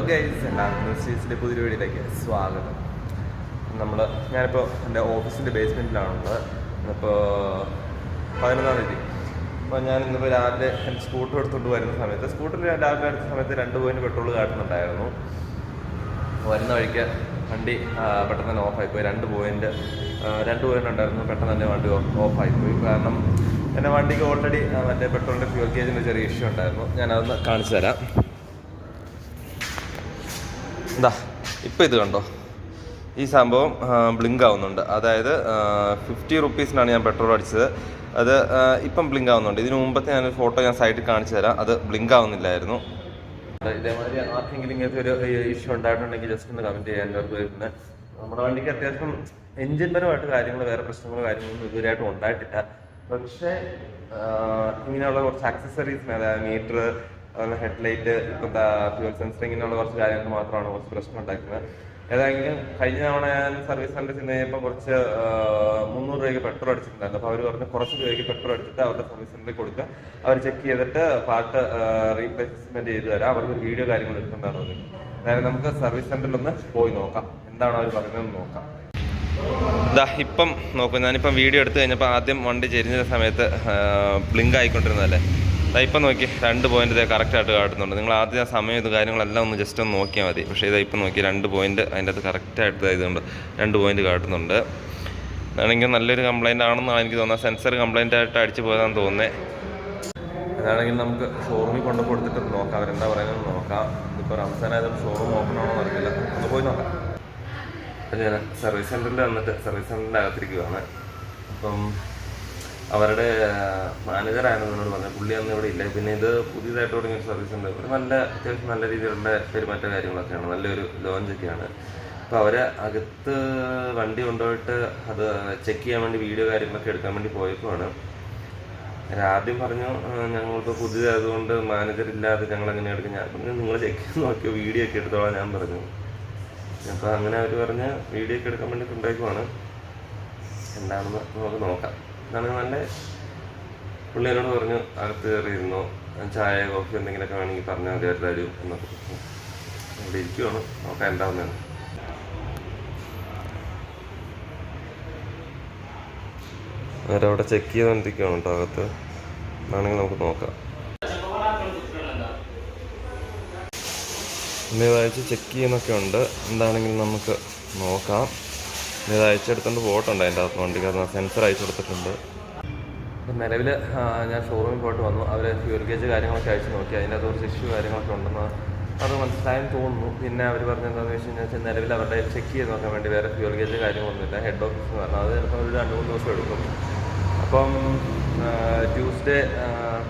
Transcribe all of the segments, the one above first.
എല്ലാവർക്കും സീസിന്റെ പുതിയൊരു വീഡിയോയിലേക്ക് സ്വാഗതം. നമ്മൾ ഞാനിപ്പോൾ എന്റെ ഓഫീസിന്റെ ബേസ്മെന്റിലാണുള്ളത് ഇന്നിപ്പോൾ പതിനൊന്നാം തീയതി. അപ്പോൾ ഞാൻ ഇന്നിപ്പോൾ രാവിലെ എന്റെ സ്കൂട്ടർ എടുത്തുകൊണ്ട് വരുന്ന സമയത്ത് സ്കൂട്ടറിൽ രാവിലെ എടുത്ത സമയത്ത് രണ്ട് പോയിന്റ് പെട്രോൾ കാട്ടുന്നുണ്ടായിരുന്നു. വരുന്ന വഴിക്ക് വണ്ടി പെട്ടെന്ന് തന്നെ ഓഫായിപ്പോയി രണ്ട് പോയിന്റ് രണ്ട് പോയിന്റ് ഉണ്ടായിരുന്നു. പെട്ടെന്ന് തന്നെ വണ്ടി ഓഫായിപ്പോയി കാരണം എന്റെ വണ്ടിക്ക് ഓൾറെഡി മറ്റേ പെട്രോളിന്റെ ഫ്യൂൽ ഗേജിന്റെ ചെറിയ ഇഷ്യൂ ഉണ്ടായിരുന്നു. ഞാനതൊന്ന് കാണിച്ചു തരാം. എന്താ ഇപ്പം ഇത് കണ്ടോ? ഈ സംഭവം ബ്ലിങ്ക് ആവുന്നുണ്ട് അതായത് ഫിഫ്റ്റി റുപ്പീസിനാണ് ഞാൻ പെട്രോൾ അടിച്ചത്. അത് ഇപ്പം ബ്ലിങ്ക് ആവുന്നുണ്ട് ഇതിനു മുമ്പത്തെ ഞാൻ ഫോട്ടോ ഞാൻ സൈഡിൽ കാണിച്ചു തരാം. അത് ബ്ലിങ്ക് ആവുന്നില്ലായിരുന്നു ഇതേമാതിരി ആർക്കെങ്കിലും ഇങ്ങനത്തെ ഒരു ഇഷ്യൂ ഉണ്ടായിട്ടുണ്ടെങ്കിൽ ജസ്റ്റ് ഒന്ന് കമന്റ് ചെയ്യാൻ വരുന്നത് നമ്മുടെ വണ്ടിക്ക് അത്യാവശ്യം എഞ്ചിൻ പരമായിട്ട് കാര്യങ്ങൾ വേറെ പ്രശ്നങ്ങളോ കാര്യങ്ങളൊന്നും ഇതുവരെയായിട്ടും ഉണ്ടായിട്ടില്ല. പക്ഷേ ഇങ്ങനെയുള്ള കുറച്ച് ആക്സസറീസ് അതായത് മീറ്റർ അതുപോലെ ഹെഡ്ലൈറ്റ് എന്താ ഫ്യൂൽ സെൻസറിങ്ങിനുള്ള കുറച്ച് കാര്യങ്ങൾ മാത്രമാണ് കുറച്ച് പ്രശ്നം ഉണ്ടാക്കുന്നത്. ഏതായാലും കഴിഞ്ഞ തവണ ഞാൻ സർവീസ് സെന്ററിൽ ചെന്ന് കഴിഞ്ഞപ്പോൾ കുറച്ച് മുന്നൂറ് രൂപയ്ക്ക് പെട്രോൾ അടിച്ചിട്ടുണ്ടായിരുന്നു. അപ്പോൾ അവർ പറഞ്ഞു കുറച്ച് രൂപയ്ക്ക് പെട്രോൾ അടിച്ചിട്ട് അവരുടെ സർവീസ് സെന്ററിൽ കൊടുക്കുക. അവർ ചെക്ക് ചെയ്തിട്ട് പാർട്ട് റീപ്ലേസ്മെന്റ് ചെയ്ത് തരാം. അവർക്ക് ഒരു വീഡിയോ കാര്യങ്ങൾ എടുക്കുന്നതാണ് അതായത് നമുക്ക് സർവീസ് സെന്ററിൽ ഒന്ന് പോയി നോക്കാം. എന്താണ് അവർ പറയുന്നതെന്ന് നോക്കാം. ഇതാ ഇപ്പം നോക്കും ഞാനിപ്പം വീഡിയോ എടുത്തു കഴിഞ്ഞപ്പോൾ ആദ്യം വണ്ടി ചെരിഞ്ഞ സമയത്ത് ബ്ലിങ്ക് ആയിക്കൊണ്ടിരുന്നതല്ലേ? ഇപ്പം നോക്കി രണ്ട് പോയിന്റ് ഇതേ കറക്റ്റായിട്ട് കാട്ടുന്നുണ്ട്. നിങ്ങൾ ആദ്യം ആ സമയം ഇത് കാര്യങ്ങളെല്ലാം ഒന്ന് ജസ്റ്റ് ഒന്ന് നോക്കിയാൽ മതി. പക്ഷേ ഇതാ ഇപ്പം നോക്കി രണ്ട് പോയിന്റ് അതിന്റെ അകത്ത് കറക്റ്റായിട്ട് ഇതുണ്ട്. രണ്ട് പോയിന്റ് കാട്ടുന്നുണ്ട്. അതാണെങ്കിൽ നല്ലൊരു കംപ്ലൈന്റ് ആണെന്നാണ് എനിക്ക് തോന്നുന്നത്. സെൻസർ കംപ്ലൈന്റ് ആയിട്ട് അടിച്ചു പോയതാണെന്ന് തോന്നുന്നത് അതാണെങ്കിൽ നമുക്ക് ഷോറൂമിൽ കൊണ്ട് കൊടുത്തിട്ട് നോക്കാം. അവരെന്താ പറയുന്നത് നോക്കാം. ഇപ്പോൾ റംസാൻ ആയതുകൊണ്ട് ഷോറൂം ഓപ്പൺ ആണോ അറിയില്ല. ഒന്ന് പോയി നോക്കാം. അപ്പോൾ ഞാൻ സർവീസ് സെന്ററിൽ വന്നിട്ട് സർവീസ് സെന്ററിന്റെ അകത്തിരിക്കുകയാണ് അപ്പം അവരുടെ മാനേജർ എന്നോട് പറഞ്ഞു പുള്ളി അന്ന് ഇവിടെ ഇല്ല. പിന്നെ ഇത് പുതിയതായിട്ട് തുടങ്ങിയ ഒരു സർവീസ് ഉണ്ട്. ഒരു നല്ല അത്യാവശ്യം നല്ല രീതിയിലുള്ള പെരുമാറ്റ കാര്യങ്ങളൊക്കെയാണ്. നല്ലൊരു ലോഞ്ച് ലോഞ്ചൊക്കെയാണ് അപ്പോൾ അവർ അകത്ത് വണ്ടി കൊണ്ടുപോയിട്ട് അത് ചെക്ക് ചെയ്യാൻ വേണ്ടി വീഡിയോ കാര്യങ്ങളൊക്കെ എടുക്കാൻ വേണ്ടി പോയപ്പോഴാണ് ആദ്യം പറഞ്ഞു "ആ, ഞങ്ങൾക്ക് പുതിയതായതുകൊണ്ട് മാനേജർ ഇല്ലാതെ ഞങ്ങൾ അങ്ങനെ എടുക്കും? ഞാൻ പറഞ്ഞു നിങ്ങൾ ചെക്ക് ചെയ്ത് നോക്കിയോ? വീഡിയോ ഒക്കെ എടുത്തോളാം ഞാൻ പറഞ്ഞു. അപ്പോൾ അങ്ങനെ അവർ പറഞ്ഞ് വീഡിയോ ഒക്കെ എടുക്കാൻ വേണ്ടി കൊണ്ടുപോയിക്കുവാണ് എന്താണെന്ന് നമുക്ക് നോക്കാം. എന്നാണെങ്കിൽ നല്ല പുള്ളി എന്നോട് പറഞ്ഞു അകത്ത് കയറിയിരുന്നു? ചായ കോഫി എന്തെങ്കിലുമൊക്കെ വേണമെങ്കിൽ പറഞ്ഞാൽ മതി അവർ തരും എന്നൊക്കെ പറഞ്ഞു. ഇവിടെ ഇരിക്കുവാണ്. നോക്കാൻ എന്താവുന്നതാണ് അവരവിടെ ചെക്ക് ചെയ്തുകൊണ്ടിരിക്കുകയാണ് കേട്ടോ അകത്ത്. വേണമെങ്കിൽ നമുക്ക് നോക്കാം. ഇന്ന് ഇത് അയച്ച് ചെക്ക് ചെയ്യുന്നൊക്കെ ഉണ്ട്. എന്താണെങ്കിലും നമുക്ക് നോക്കാം. ഇത് അയച്ചെടുത്തുകൊണ്ട് പോയിട്ടുണ്ട് അതിന്റെ അകത്ത് വണ്ടിക്ക്. സെൻസർ അയച്ചു കൊടുത്തിട്ടുണ്ട് നിലവിൽ ഞാൻ ഷോറൂമിൽ പോയിട്ട് വന്നു. അവർ ഫ്യൂൽ ഗേജ് കാര്യങ്ങളൊക്കെ അയച്ചു നോക്കി. അതിന്റെ അകത്ത് കുറച്ച് ഇഷ്യൂ കാര്യങ്ങളൊക്കെ ഉണ്ടെന്ന് അത് മനസ്സിലായെന്ന് തോന്നുന്നു. പിന്നെ അവർ പറഞ്ഞ എന്താണെന്ന് വെച്ച് കഴിഞ്ഞാൽ നിലവിൽ അവരുടെ ചെക്ക് ചെയ്ത് നോക്കാൻ വേണ്ടി വേറെ ഫ്യൂൽ ഗേജ് കാര്യങ്ങളൊന്നുമില്ല. ഹെഡ് ഓഫീസ് എന്ന് പറഞ്ഞാൽ അത് ചിലപ്പോൾ ഒരു രണ്ട് മൂന്ന് ദിവസം എടുക്കും. അപ്പം ട്യൂസ്ഡേ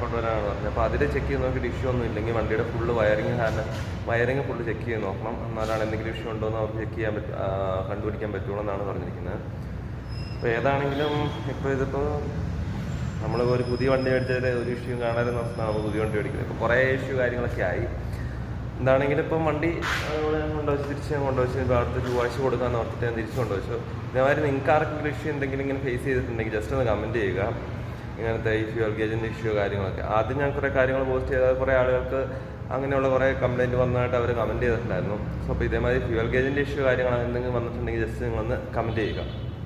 കൊണ്ടുവരാനാണ് പറഞ്ഞത് അപ്പോൾ അതിൽ ചെക്ക് ചെയ്ത് നോക്കിയിട്ട് ഇഷ്യൂ ഒന്നും ഇല്ലെങ്കിൽ വണ്ടിയുടെ full wiring hand wiring full check ചെയ്ത് നോക്കണം. എന്നാലാണ് എന്തെങ്കിലും ഇഷ്യൂ ഉണ്ടോ എന്ന് അവർക്ക് ചെക്ക് ചെയ്യാൻ പറ്റും കണ്ടുപിടിക്കാൻ പറ്റുള്ളൂ എന്നാണ് പറഞ്ഞിരിക്കുന്നത്. അപ്പോൾ ഏതാണെങ്കിലും ഇപ്പോൾ ഇതിപ്പോൾ നമ്മൾ ഒരു പുതിയ വണ്ടി മേടിച്ചതിൽ ഒരു ഇഷ്യൂ കാണാതെ നടത്തുന്നതാണ് നമ്മൾ പുതിയ വണ്ടി മേടിക്കുന്നത്. ഇപ്പോൾ കുറേ ഇഷ്യൂ കാര്യങ്ങളൊക്കെ ആയി. എന്താണെങ്കിലും ഇപ്പം വണ്ടി അവിടെ കൊണ്ടുവച്ച് തിരിച്ച് ഞാൻ കൊണ്ടുവച്ച് അടുത്ത ചൊവ്വാഴ്ച കൊടുക്കാമെന്ന് ഓർത്തിട്ട് ഞാൻ തിരിച്ച് കൊണ്ടുവച്ചു. ഇതേമാതിരി നിങ്ങൾക്ക് ആർക്കെങ്കിലും ഇഷ്യൂ എന്തെങ്കിലും ഇങ്ങനെ ഫേസ് ചെയ്തിട്ടുണ്ടെങ്കിൽ ജസ്റ്റ് ഒന്ന് കമന്റ് ചെയ്യുക. ഇങ്ങനത്തെ ഈ ഫ്യൂൽ ഗേജിന്റെ ഇഷ്യൂ കാര്യങ്ങളൊക്കെ. ആദ്യം ഞാൻ കുറേ കാര്യങ്ങൾ പോസ്റ്റ് ചെയ്താൽ കുറേ ആളുകൾക്ക് അങ്ങനെയുള്ള കുറേ കംപ്ലൈന്റ് വന്നതായിട്ട് അവർ കമന്റ് ചെയ്തിട്ടുണ്ടായിരുന്നു. സോ അപ്പോൾ ഇതേമാതിരി ഫ്യൂൽ ഗേജിന്റെ ഇഷ്യൂ കാര്യങ്ങൾ എന്തെങ്കിലും വന്നിട്ടുണ്ടെങ്കിൽ ജസ്റ്റ് നിങ്ങൾ ഒന്ന് കമന്റ് ചെയ്യുക.